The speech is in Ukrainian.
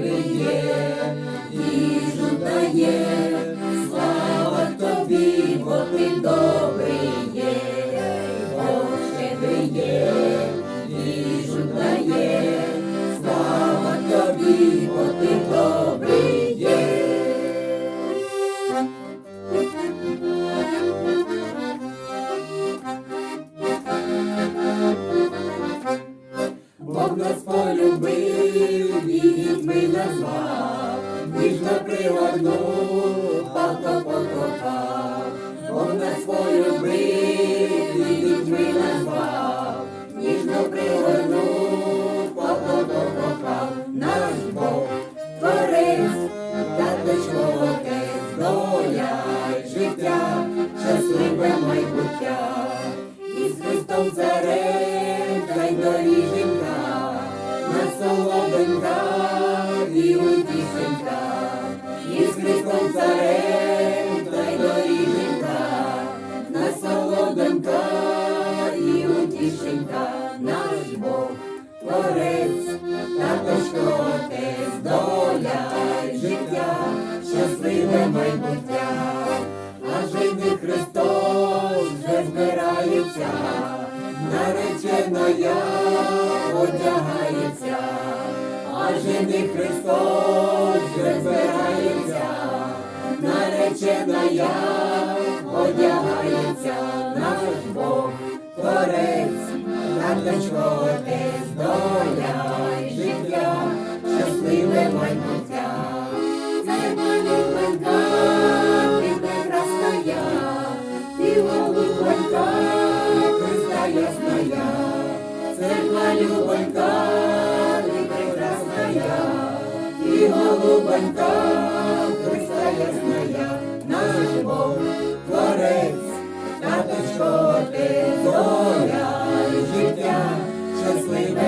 виє, їжу дає, слава тобі, бо ти добрий є, Бог щедрий є, їжу дає, слава тобі, бо ти добрий є. Бог нас полюбив, назвав, ніжно пригорнув, палко покохав. Бог нас полюбив, і дітьми назвав, ніжно пригорнув, палко покохав. Наш Бог, творець, таточко, отець, доля життя, щасливе майбуття. І з Христом царем, та й та й доріженька, насолоденка і утішенька. Наш Бог, творець, таточко, отець, життя, щасливе майбуття. А жени Христос вже збирається, нареченая одягається, а жени Христос нареченая одягається, наш Бог, Творець, таточко, отець, доля й життя, щасливе майбуття. Люблинка, ти прекрасная, ти голубонька, Христа ясная. Церква Люблинка, ти прекрасная, ти голубонька, щасливе